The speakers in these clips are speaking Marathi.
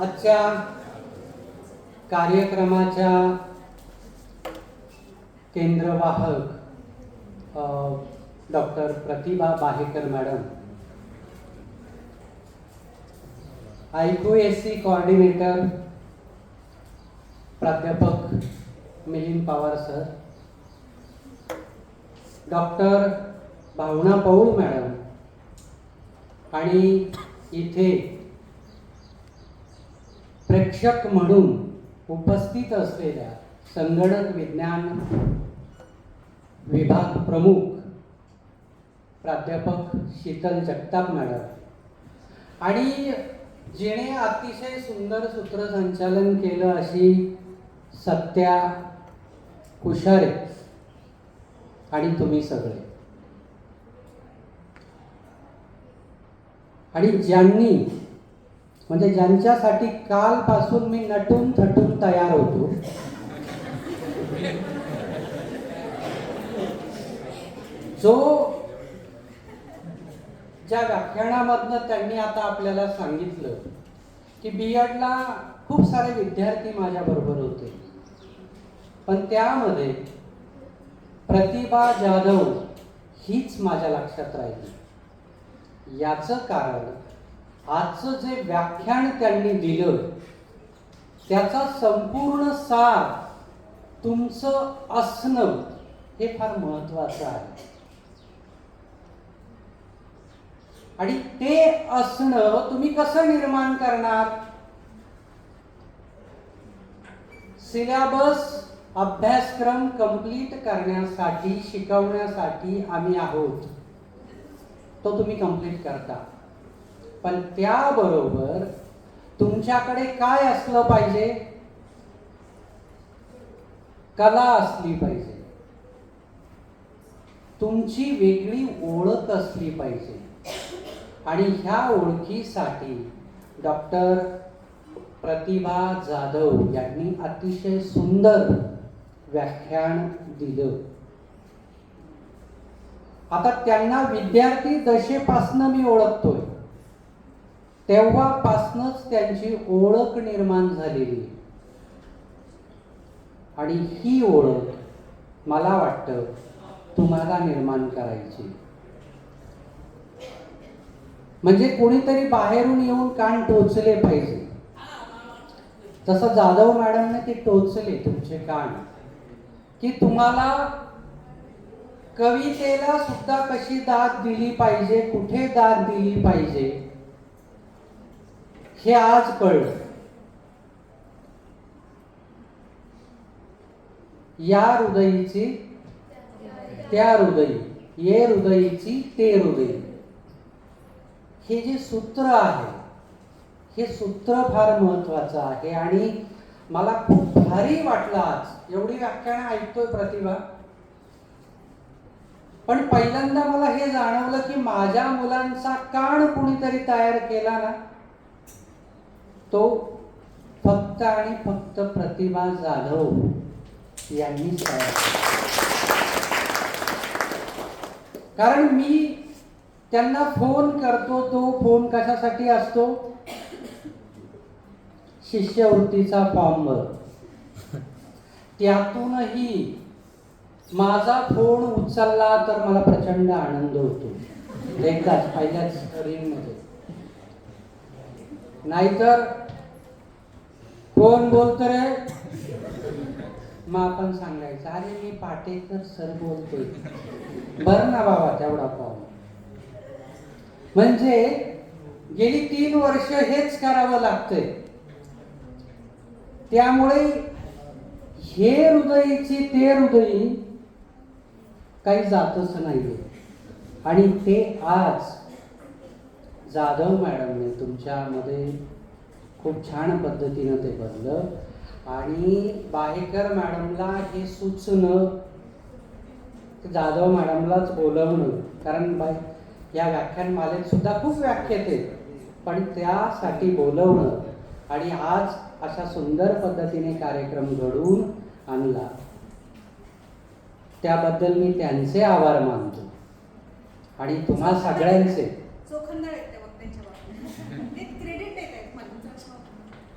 आजच्या कार्यक्रमाच्या केंद्रवाहक doctor Pratibha Bahekar madam. I Q S C coordinator प्राध्यापक Milind Pawar sir. Doctor Bhavana Poul madam. आणि इथे प्रेक्षक म्हणून उपस्थित असलेल्या संगणक विज्ञान विभाग प्रमुख प्राध्यापक शीतल जगताप मॅडम. आणि जिने अतिशय सुंदर सूत्रसंचालन केलं अशी सत्या कुशारे आणि तुम्ही सगळे. आणि ज्यांनी म्हणजे ज्यांच्यासाठी कालपासून मी नटून थटून तयार होतो. जो ज्या व्याख्यानामधनं त्यांनी आता आपल्याला सांगितलं की बी एडला खूप सारे विद्यार्थी माझ्याबरोबर होते. पण त्यामध्ये प्रतिभा जाधव हीच माझ्या लक्षात राहिली. याचं कारण आजचं जे व्याख्यान त्यांनी दिलं त्याचा संपूर्ण सार तुमचं असणं हे फार महत्वाचं आहे. आणि ते असणं तुम्ही कसं निर्माण करणार? सिलेबस अभ्यासक्रम कंप्लीट करण्यासाठी शिकवण्यासाठी आम्ही आहोत. तो तुम्ही कंप्लीट करता. पण त्याबरोबर तुमच्याकडे काय असलं पाहिजे? कला असली पाहिजे. तुमची वेगळी ओळख असली पाहिजे. आणि ह्या ओळखीसाठी डॉक्टर प्रतिभा जाधव यांनी अतिशय सुंदर व्याख्यान दिलं. आता त्यांना विद्यार्थी दशेपासनं मी ओळखतोय. तेव्हापासूनच त्यांची ओळख निर्माण झालेली. आणि ही ओळख मला वाटतं तुम्हाला निर्माण करायची. म्हणजे कोणीतरी बाहेरून येऊन कान टोचले पाहिजे. तसं जाधव मॅडमने ते टोचले तुमचे कान. की तुम्हाला कवितेला सुद्धा कशी दाद दिली पाहिजे कुठे दाद दिली पाहिजे हे आज कळलं. या हृदयीची त्या हृदयी ये हृदयीची ते हृदयी. हे जे सूत्र आहे हे सूत्र फार महत्वाचं आहे आणि मला खूप भारी वाटलं आज. एवढी व्याख्यानं ऐकतोय प्रतिभा. पण पहिल्यांदा मला हे जाणवलं की माझ्या मुलांचा कान कुणीतरी तयार केला ना तो फक्त आणि फक्त प्रतिभा जाधव यांनी कारण मी त्यांना फोन करतो तो फोन कशासाठी असतो? शिष्यवृत्तीचा फॉर्म भर त्यातूनही माझा फोन उचलला तर मला प्रचंड आनंद होतो. एकदाच पहिल्याच रिंगमध्ये नाहीतर कोण बोलत रे? मग आपण सांगायचं अरे मी पाटेकर सर बोलतोय. बर ना बाबा तेवढा फॉर्म म्हणजे गेली तीन वर्ष हेच करावं लागतंय. त्यामुळे हे हृदयची ते हृदयी काही जातच नाहीये. आणि ते आज जाधव मॅडमने तुमच्यामध्ये खूप छान पद्धतीनं ते बनलं. आणि बाहेकर मॅडमला हे सुचणं जाधव मॅडमलाच बोलवणं कारण बाय या व्याख्यानमालेत सुद्धा खूप व्याख्यात आहेत. पण त्यासाठी बोलवणं आणि आज अशा सुंदर पद्धतीने कार्यक्रम घडवून आणला त्याबद्दल मी त्यांचे आभार मानतो. आणि तुम्हा सगळ्यांचे चोखंदळ आहेत त्या वक्त्यांच्या बाबतीत ते क्रेडिट देत आहेत मला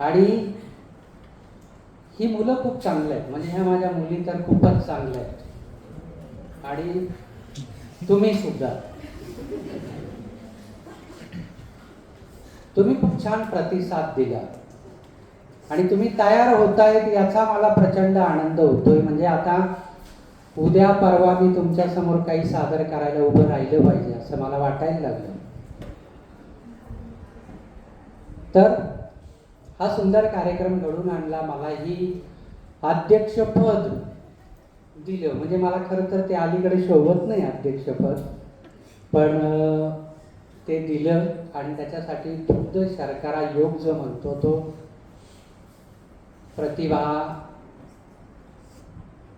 आणि ही मुलं खूप चांगली आहेत. म्हणजे ह्या माझ्या मुली तर खूपच चांगल्या आहेत. आणि तुम्ही सुद्धा. तुम्ही खूप छान प्रतिसाद दिला. आणि तुम्ही तयार होतायत याचा मला प्रचंड आनंद होतोय. म्हणजे आता उद्या परवा मी तुमच्यासमोर काही सादर करायला उभं राहिलं पाहिजे असं मला वाटायला लागलं. तर हा सुंदर कार्यक्रम घडून आणला मला ही अध्यक्षपद दिलं. म्हणजे मला खरं तर ते अलीकडे शोभत नाही अध्यक्षपद. पण ते दिलं आणि त्याच्यासाठी दुग्ध शर्करा योग जो म्हणतो तो. प्रतिभा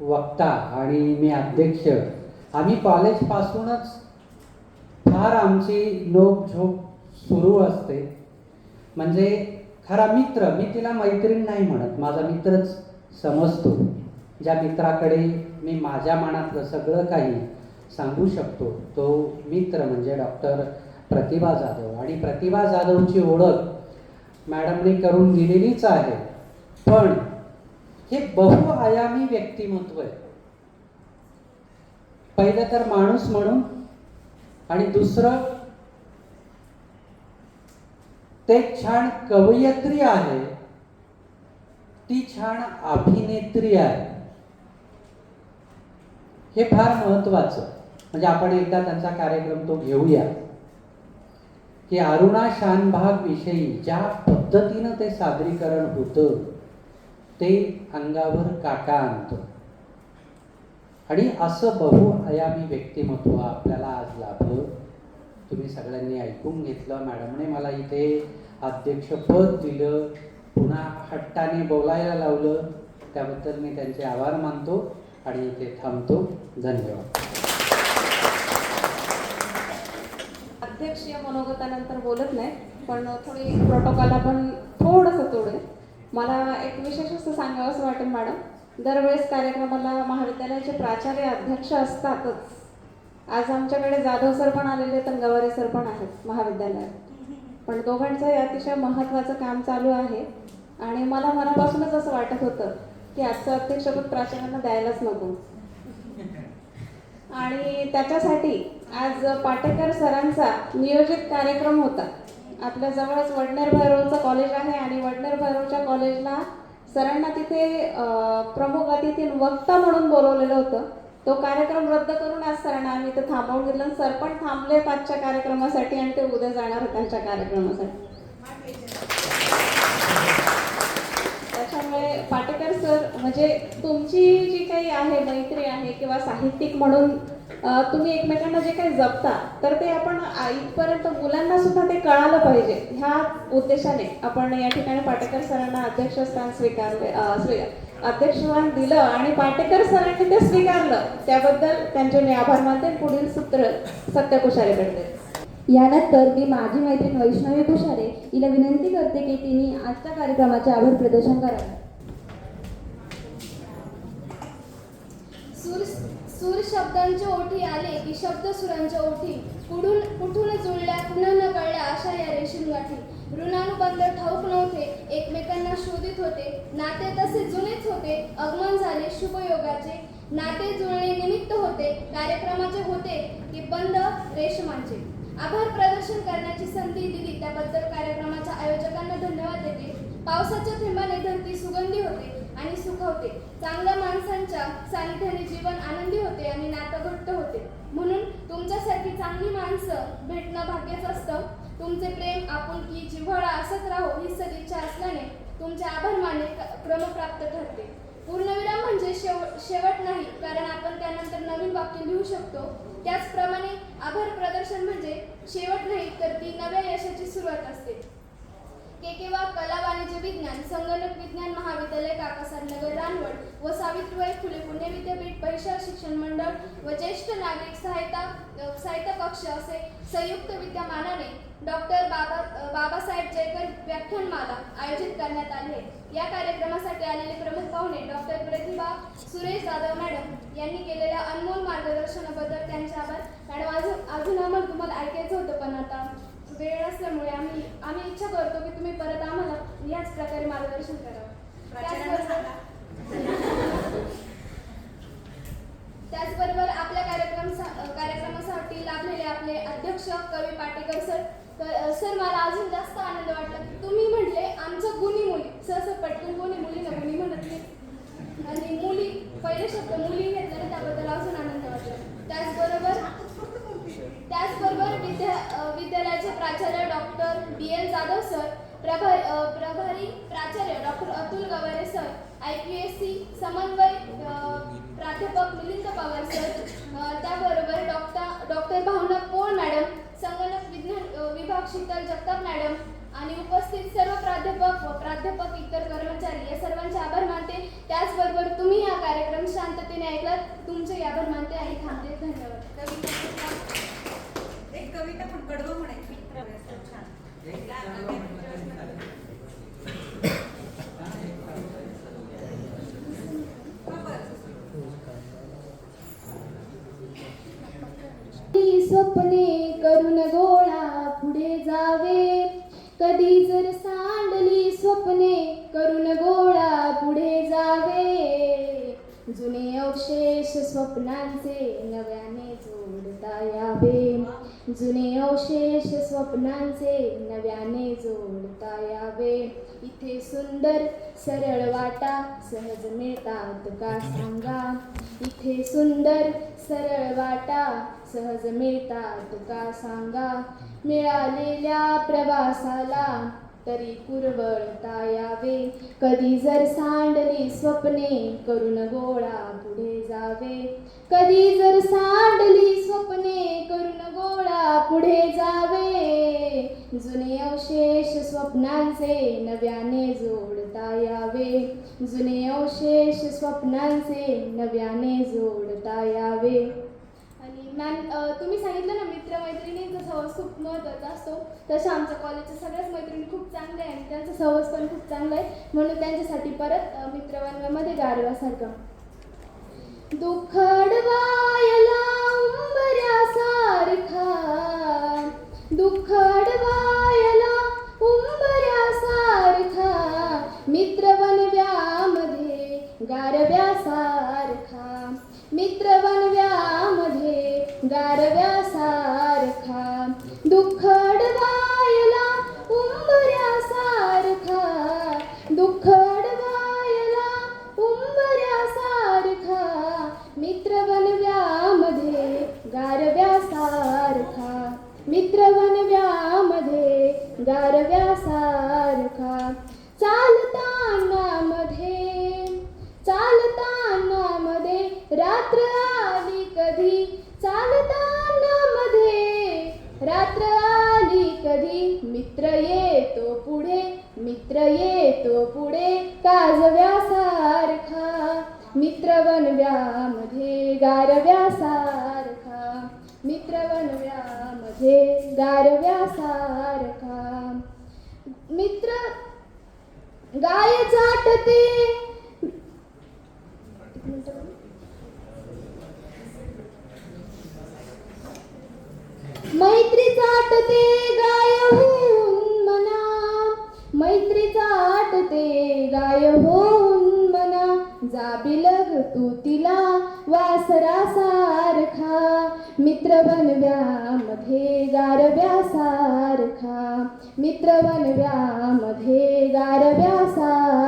वक्ता आणि मी अध्यक्ष. आम्ही कॉलेजपासूनच फार आमची नोकझोक सुरू असते. म्हणजे खरा मित्र मी तिला मैत्रीण नाही म्हणत. माझा मित्रच समजतो. ज्या मित्राकडे मी माझ्या मनातलं सगळं काही सांगू शकतो तो मित्र म्हणजे डॉक्टर प्रतिभा जाधव. आणि प्रतिभा जाधवची ओळख मॅडमने करून दिलेलीच आहे. पण हे बहुआयामी व्यक्तिमत्व आहे. पहिलं तर माणूस म्हणून आणि दुसरं ते छान कवयित्री आहे. ती छान अभिनेत्री आहे. हे फार महत्वाचं म्हणजे आपण एकदा त्यांचा कार्यक्रम तो घेऊया. की अरुणा शानभाग विषयी ज्या पद्धतीनं ते सादरीकरण होतं ते अंगावर काटा आणतं. आणि असं बहुआयामी व्यक्तिमत्व आपल्याला आज लाभलं. तुम्ही सगळ्यांनी ऐकून घेतलं. मॅडमने मला इथे अध्यक्षपद दिलं. पुन्हा हट्टाने बोलायला लावलं. त्याबद्दल मी त्यांचे आभार मानतो आणि इथे थांबतो. धन्यवाद. अध्यक्षीय मनोगतानंतर बोलत नाही पण थोडी प्रोटोकॉल आपण थोडंसं तोडूया मला एक विशेष असं सांगावं असं वाटेल मॅडम. दरवेळेस कार्यक्रमाला महाविद्यालयाचे प्राचार्य अध्यक्ष असतातच. आज आमच्याकडे जाधव सर पण आलेले तर गवारे सर पण आहेत महाविद्यालयात. पण दोघांचंही अतिशय महत्त्वाचं काम चालू आहे. आणि मला मनापासूनच असं वाटत होतं की आजचं अध्यक्षपद प्राचार्यांना द्यायलाच नको. आणि त्याच्यासाठी आज पाटेकर सरांचा नियोजित कार्यक्रम होता. आपल्या जवळच वडनेर भैरवचं कॉलेज आहे आणि वडनेर भैरवच्या कॉलेजला सरांना तिथे प्रमुख अतिथी वक्ता म्हणून बोलवलेलं होतं. तो कार्यक्रम रद्द करून आज सरांना आम्ही तर थांबवून घेतलं सर पण थांबले आजच्या कार्यक्रमासाठी आणि ते उद्या जाणार त्यांच्या कार्यक्रमासाठी. त्याच्यामुळे पाटेकर सर म्हणजे तुमची जी काही आहे मैत्री आहे किंवा साहित्यिक म्हणून तुम्ही एकमेकांना जे काही जपता तर ते आपण आईपर्यंत इथपर्यंत मुलांना सुद्धा ते कळालं पाहिजे. ह्या उद्देशाने आपण या ठिकाणी पाटेकर सरांना अध्यक्षस्थान स्वीकारले स्वीकार स्वी अध्यक्षस्थान दिलं आणि पाटेकर सरांनी ते स्वीकारलं. त्याबद्दल त्यांचे मी आभार मानते. पुढील सूत्र सत्यकुशारे करते यानंतर मी माझी मैत्रीण वैष्णवी कुशारे हिला विनंती करते की तिने आजच्या कार्यक्रमाचे आभार प्रदर्शन करावे. सूर सूर शब्दांच्या ओठी आले की शब्द सुरांच्या ओठी. कुठून कुठून जुळल्या पुन्हा न कळल्या अशा या रेशीम गाठी ऋणानुबंध ठाऊक नव्हते एकमेकांना शोधित होते. नाते तसे जुनेच होते. आगमन झाले शुभयोगाचे. नाते जुळणे निमित्त होते. कार्यक्रमाचे होते की बंद रेशमांचे. आभार प्रदर्शन करण्याची संधी दिली. त्याबद्दल कार्यक्रमाच्या आयोजकांना धन्यवाद देते. पावसाच्या थेंबाने धरती सुगंधी होते आणि सुखवते. चांगल्या माणसांच्या सानिध्याने जीवन आनंदी होते आणि नातं घट्ट होते. म्हणून तुमच्यासारखी चांगली माणसं भेटणं भाग्यच असतं. तुमचे प्रेम आपुलकी जिव्हाळा असत राहो ही सदिच्छा असल्याने तुमचे आभार मानणे क्रमप्राप्त ठरते. पूर्णविराम म्हणजे शेव शेवट नाही कारण आपण त्यानंतर नवीन वाक्य लिहू शकतो. त्याचप्रमाणे आभार प्रदर्शन म्हणजे शेवट नाही तर ती नव्या यशाची सुरुवात असते. के केव्हा कला विज्ञान संगणक विज्ञान महाविद्यालय काकासाहेब नगर रानवड व सावित्रीबाई फुले पुणे विद्यापीठ परिसर शिक्षण मंडळ व ज्येष्ठ नागरिक सहायता सहायता कक्ष असे संयुक्त विद्यमानाने डॉक्टर बाबा बाबासाहेब जयकर व्याख्यानमाला आयोजित करण्यात आले या कार्यक्रमासाठी आलेले प्रमुख पाहुणे डॉक्टर प्रतिभा सुरेश जाधव मॅडम यांनी केलेल्या अनमोल मार्गदर्शनाबद्दल त्यांचे आभार. मॅडम अजून अजून आम्हाला तुम्हाला ऐकायचं होतं पण आता वेळ असल्यामुळे आम्ही आम्ही इच्छा करतो की तुम्ही परत आम्हाला याच त्याच प्रकारे मार्गदर्शन करावं. त्याचबरोबर आपल्या कार्यक्रम कार्यक्रमासाठी लाभलेले आपले अध्यक्ष कवी पाटेकर सर तर सर मला अजून जास्त आनंद वाटला की तुम्ही म्हटले आमचं गुणी मुली सहसं पटकन कोणी मुलीला गुणी म्हणत नाही. आणि मुली पहिले शब्द मुली घेतल्याने त्याबद्दल अजून आनंद वाटला. त्याचबरोबर त्याचबरोबर विद्या विद्यालयाचे प्राचार्य doctor B L Jadhav sir प्रभारी प्रभारी प्राचार्य doctor Atul Gaware sir I P S C समन्वय प्राध्यापक मिलिंद पवार सर त्याबरोबर doctor doctor Bhavana Pol madam संगणक विज्ञान विभाग शीतल जगताप मॅडम आणि उपस्थित सर्व प्राध्यापक व प्राध्यापक इतर कर्मचारी या सर्वांचे आभार मानते. त्याचबरोबर तुम्ही हा कार्यक्रम शांततेने ऐकलात तुमचे आभार मानते आणि थांबते धन्यवाद कविता एक कविता पण कडवं म्हणायची छान ती स्वप्ने करून गोळा पुढे जावे कधी जर सांडली स्वप्ने करून गोळा पुढे जावे जुने अवशेष स्वप्नांचे नव्याने जोडता यावे. जुने अवशेष स्वप्नांचे नव्याने जोडता यावे. इथे सुंदर सरळ वाटा सहज मिळतात का सांगा? इथे सुंदर सरळ वाटा सहज मिळतात का सांगा? मिळालेल्या प्रवासाला तरी कुरवळता यावे. कधी जर सांडली स्वप्ने करून गोळा पुढे जावे. कधी जर सांडली स्वप्ने करून गोळा पुढे जावे. जुने अवशेष स्वप्नांचे नव्याने जोडता यावे. जुने अवशेष स्वप्नांचे नव्याने जोडता यावे. मॅम तुम्ही सांगितलं ना मित्रमैत्रिणींचा सहवास खूप महत्त्वाचा असतो. तसं आमच्या कॉलेजच्या सगळ्याच मैत्रिणी खूप चांगल्या आहे आणि त्यांचा सहवास पण खूप चांगला आहे. म्हणून त्यांच्यासाठी परत अ, गारवासारखं दुःखडवायला उंबऱ्यासारखा दुःखडवायला उंबऱ्यासारखा मित्रवनव्यामध्ये गारव्यासारखा. मित्रवन गारव्यासारखा मित्र येतो पुढे मित्र येतो पुढे काजव्यासारखा मित्रवनव्यामध्ये गारव्यासारखा मित्रवनव्यामध्ये गारव्यासारखा मित्र गाय चाटते. मैत्री चाटते. मैत्री चाटते गाय होऊन मना जा बिलग तू तिला वासरासारखा मित्र बनव्यामध्ये गारव्यासारखा. मित्र बनव्यामध्ये गारव्यासारखा.